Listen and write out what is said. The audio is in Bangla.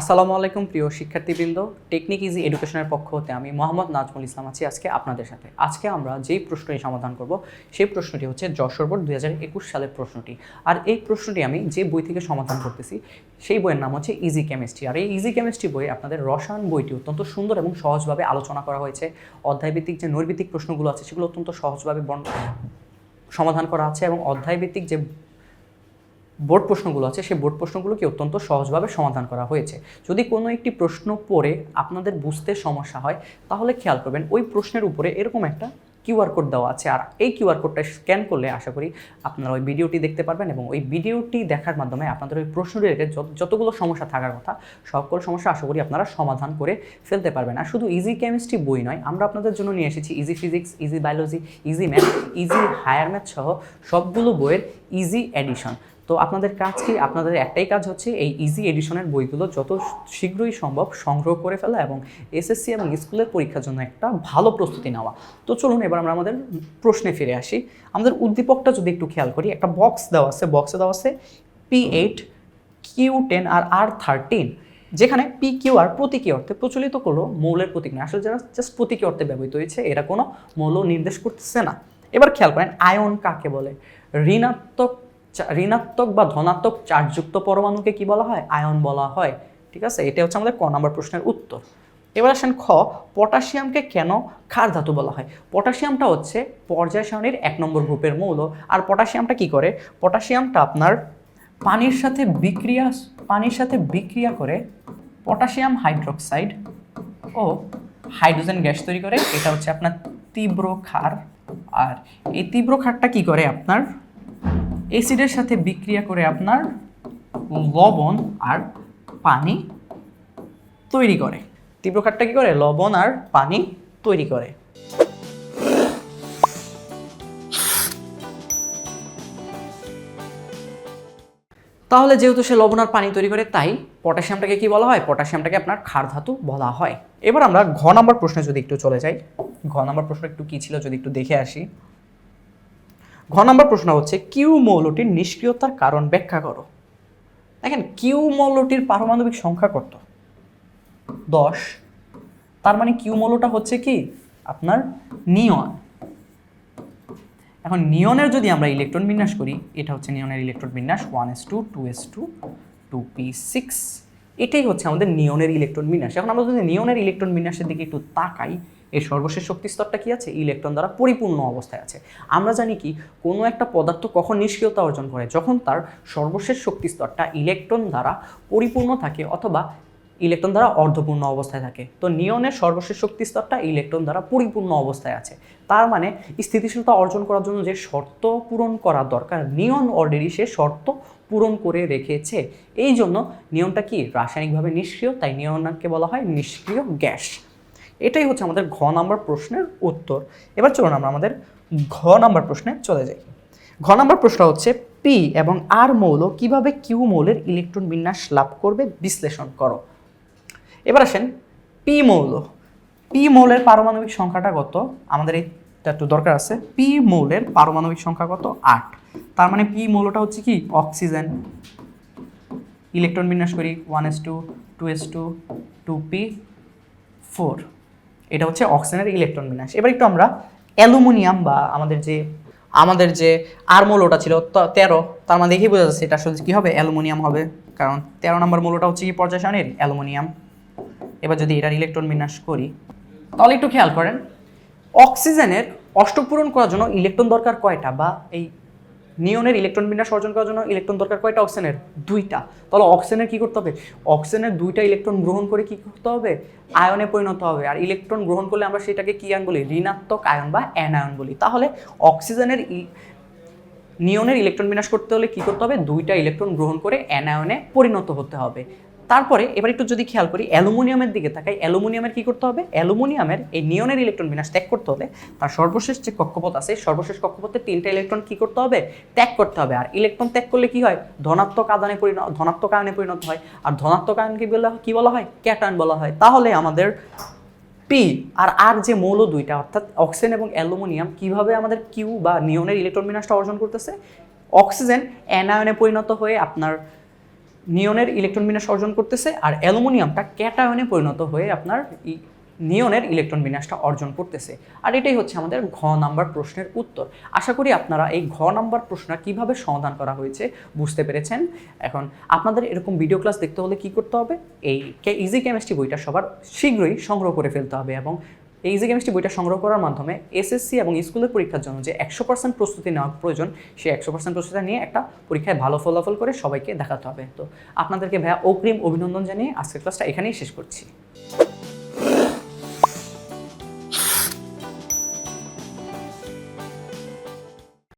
আসসালামু আলাইকুম প্রিয় শিক্ষার্থীবৃন্দ টেকনিক ইজি এডুকেশনের পক্ষ হতে আমি মোহাম্মদ নাজমুল ইসলাম আছি আজকে আপনাদের সাথে। আজকে আমরা যেই প্রশ্নটি সমাধান করব, সেই প্রশ্নটি হচ্ছে যশোর বোর্ড দুই সালের প্রশ্নটি। আর এই প্রশ্নটি আমি যে বই থেকে সমাধান করতেছি, সেই বইয়ের নাম হচ্ছে ইজি কেমিস্ট্রি আর এই ইজি কেমিস্ট্রি বই আপনাদের রসায়ন বইটি অত্যন্ত সুন্দর এবং সহজভাবে আলোচনা করা হয়েছে। অধ্যায়ভিত্তিক যে নৈর্ভিত্তিক প্রশ্নগুলো আছে, সেগুলো অত্যন্ত সহজভাবে সমাধান করা আছে এবং অধ্যায়ভিত্তিক যে বোর্ড প্রশ্নগুলো আছে, সেই বোর্ড প্রশ্নগুলোকে অত্যন্ত সহজভাবে সমাধান করা হয়েছে। যদি কোনো একটি প্রশ্ন পড়ে আপনাদের বুঝতে সমস্যা হয়, তাহলে খেয়াল করবেন ওই প্রশ্নের উপরে এরকম একটা কিউআর কোড দেওয়া আছে। আর এই কিউআর কোডটা স্ক্যান করলে আশা করি আপনারা ওই ভিডিওটি দেখতে পারবেন এবং ওই ভিডিওটি দেখার মাধ্যমে আপনাদের ওই প্রশ্ন রিলেটেড যতগুলো সমস্যা থাকার কথা, সকল সমস্যা আশা করি আপনারা সমাধান করে ফেলতে পারবেন। আর শুধু ইজি কেমিস্ট্রি বই নয়, আমরা আপনাদের জন্য নিয়ে এসেছি easy physics easy biology easy math easy higher math সহ সবগুলো বইয়ের ইজি এডিশন তো আপনাদের কাজ কি? আপনাদের একটাই কাজ হচ্ছে এই ইজি এডিশনের বইগুলো যত শীঘ্রই সম্ভব সংগ্রহ করে ফেলা এবং এসএসসি এবং স্কুলের পরীক্ষার জন্য একটা ভালো প্রস্তুতি নেওয়া। তো চলুন এবার আমরা আমাদের প্রশ্নে ফিরে আসি। আমাদের উদ্দীপকটা যদি একটু খেয়াল করি, একটা বক্স দেওয়া আছে বক্সে দেওয়া আছে P eight Q ten R R thirteen যেখানে পি কিউ আর প্রতীকী অর্থে প্রচলিত করল মৌলের প্রতীক নয় আসলে যারা জাস্ট প্রতীকী অর্থে ব্যবহৃত হয়েছে, এরা কোনো মৌল নির্দেশ করতেছে না। এবার খেয়াল করেন, আয়ন কাকে বলে? ঋণাত্মক ঋণাত্মক বা ধনাত্মক চার্জযুক্ত পরমাণুকে কি বলা হয়? আয়ন বলা হয়। ঠিক আছে? এটা হচ্ছে আমাদের ক নম্বর প্রশ্নের উত্তর। এবার আসেন খ, পটাশিয়ামকে কেন ক্ষার ধাতু বলা হয়? পটাশিয়ামটা হচ্ছে পর্যায় সারণীর এক নম্বর গ্রুপের মৌল। আর পটাশিয়ামটা কি করে? পটাশিয়ামটা আপনার পানির সাথে বিক্রিয়া, পানির সাথে বিক্রিয়া করে পটাশিয়াম হাইড্রোক্সাইড ও হাইড্রোজেন গ্যাস তৈরি করে। এটা হচ্ছে আপনার তীব্র ক্ষার। আর এই তীব্র ক্ষারটা কি করে আপনার? অ্যাসিডের সাথে বিক্রিয়া করে আপনার লবণ আর পানি তৈরি করে। তীব্র ক্ষারটা কি করে? লবণ আর পানি তৈরি করে। তাহলে যেহেতু সে লবণ আর পানি তৈরি করে, তাই পটাশিয়ামটাকে কি বলা হয়? পটাশিয়ামটাকে আপনার ক্ষার ধাতু বলা হয়। এবার আমরা ঘ নম্বর প্রশ্নে যদি একটু চলে যাই। ঘ নম্বর প্রশ্ন একটু কি ছিল যদি একটু দেখে আসি। ঘ নম্বর প্রশ্ন হচ্ছে, কিউ মৌলটির নিষ্ক্রিয়তার কারণ ব্যাখ্যা করো। দেখেন, কিউ মৌলটির পারমাণবিক সংখ্যা কত? দশ। তার মানে কিউ মৌলটা হচ্ছে কি? আপনার নিয়ন। এখন নিয়নের যদি আমরা ইলেকট্রন বিন্যাস করি, এটা হচ্ছে নিয়নের ইলেকট্রন বিন্যাস, one S two two S two two P six. এটাই হচ্ছে আমাদের নিয়নের ইলেকট্রন বিন্যাস। এখন আমরা যদি নিয়নের ইলেকট্রন বিন্যাসের দিকে একটু তাকাই এর সর্বশেষ শক্তি স্তরটা কি আছে? ইলেকট্রন দ্বারা পরিপূর্ণ অবস্থায় আছে। আমরা জানি কি, কোনো একটা পদার্থ কখন নিষ্ক্রিয়তা অর্জন করে? যখন তার সর্বশেষ শক্তি স্তরটা ইলেকট্রন দ্বারা পরিপূর্ণ থাকে অথবা ইলেকট্রন দ্বারা অর্ধপূর্ণ অবস্থায় থাকে। তো নিয়নের সর্বশেষ শক্তি স্তরটা ইলেকট্রন দ্বারা পরিপূর্ণ অবস্থায় আছে। তার মানে স্থিতিশীলতা অর্জন করার জন্য যে শর্ত পূরণ করা দরকার, নিয়ন অলরেডি সে শর্ত পূরণ করে রেখেছে। এই জন্য নিয়নটা কি? রাসায়নিকভাবে নিষ্ক্রিয়, তাই নিয়নকে বলা হয় নিষ্ক্রিয় গ্যাস। এটাই হচ্ছে আমাদের ঘ নাম্বার প্রশ্নের উত্তর। এবার চলুন আমরা আমাদের ঘ নাম্বার প্রশ্নে চলে যাই। ঘ নাম্বার প্রশ্ন হচ্ছে পি এবং আর মৌল কীভাবে কিউ মৌলের ইলেকট্রন বিন্যাস লাভ করবে বিশ্লেষণ করো। এবার আসেন পি মৌল। পি মৌলের পারমাণবিক সংখ্যাটা কত? আমাদের এইটা একটু দরকার আছে। পি মৌলের পারমাণবিক সংখ্যা কত? আট। তার মানে পি মৌলটা হচ্ছে কি? অক্সিজেন। ইলেকট্রন বিন্যাস করি one S two two S two two P four এটা হচ্ছে অক্সিজেনের ইলেকট্রন বিন্যাস। এবার একটু আমরা অ্যালুমিনিয়াম বা আমাদের যে আমাদের যে আর মৌলটা ছিল তেরো, তার মানে দেখেই বোঝা যাচ্ছে এটা আসলে কী হবে? অ্যালুমিনিয়াম হবে। কারণ তেরো নম্বর মৌলটা হচ্ছে কি পর্যায় সারণীর অ্যালুমিনিয়াম। এবার যদি এটার ইলেকট্রন বিন্যাস করি, তাহলে একটু খেয়াল করেন, অক্সিজেনের অষ্টপূরণ করার জন্য ইলেকট্রন দরকার কয়টা? বা এই নিয়নের ইলেকট্রন বিন্যাস অর্জন করার জন্য ইলেকট্রন দরকার কয়টা? অক্সিজেনের। দুইটা। তাহলে অক্সিজেনের কী করতে হবে? অক্সিজেনের দুইটা ইলেকট্রন গ্রহণ করে কি করতে হবে? আয়নে পরিণত হবে। আর ইলেকট্রন গ্রহণ করলে আমরা সেটাকে কী আয়ন বলি? ঋণাত্মক আয়ন বা অ্যানায়ন বলি। তাহলে অক্সিজেনের নিয়নের ইলেকট্রন বিন্যাস করতে হলে কী করতে হবে? দুইটা ইলেকট্রন গ্রহণ করে অ্যানায়নে পরিণত হতে হবে। তারপরে এবার একটু যদি খেয়াল করি, অ্যালুমিনিয়ামের দিকে তাকাই, অ্যালুমিনিয়ামের কি করতে হবে? অ্যালুমিনিয়ামের এই নিয়নের ইলেকট্রন বিন্যাস ত্যাগ করতে হলে তার সর্বশেষ যে কক্ষপথ আছে, সর্বশেষ কক্ষপথে তিনটা ইলেকট্রন কি করতে হবে? ত্যাগ করতে হবে। আর ইলেকট্রন ত্যাগ করলে কি হয়? ধনাত্মক আদানে পরিণত ধনাত্মক আয়নে পরিণত হয়। আর ধনাত্মক আয়নকে বলা কি বলা হয়? ক্যাটায়ন বলা হয়। তাহলে আমাদের পি আর আর যে মৌল দুইটা, অর্থাৎ অক্সিজেন এবং অ্যালুমিনিয়াম, কীভাবে আমাদের কিউ বা নিয়নের ইলেকট্রন বিন্যাসটা অর্জন করতেছে? অক্সিজেন অ্যানায়নে পরিণত হয়ে আপনার নিয়নের ইলেকট্রন বিন্যাস অর্জন করতেছে আর অ্যালুমিনিয়ামটা ক্যাটায়নে পরিণত হয়ে আপনার নিয়নের ইলেকট্রন বিন্যাসটা অর্জন করতেছে। আর এটাই হচ্ছে আমাদের ঘ নাম্বার প্রশ্নের উত্তর। আশা করি আপনারা এই ঘ নাম্বার প্রশ্নটা কীভাবে সমাধান করা হয়েছে বুঝতে পেরেছেন। এখন আপনাদের এরকম ভিডিও ক্লাস দেখতে হলে কি করতে হবে? এই ইজি কেমিস্ট্রি বইটা সবার শীঘ্রই সংগ্রহ করে ফেলতে হবে এবং এই ইজি কেমিস্ট্রি বইটা সংগ্রহ করার মাধ্যমে এসএসসি এবং স্কুলের পরীক্ষার জন্য যে একশো পার্সেন্ট প্রস্তুতি নেওয়া প্রয়োজন, সেই একশো পার্সেন্ট প্রস্তুতি নিয়ে একটা পরীক্ষায় ভালো ফলাফল করে সবাইকে দেখাতে হবে। তো আপনাদেরকে ভাইয়া অগ্রিম অভিনন্দন জানিয়ে আজকের ক্লাসটা এখানেই শেষ করছি।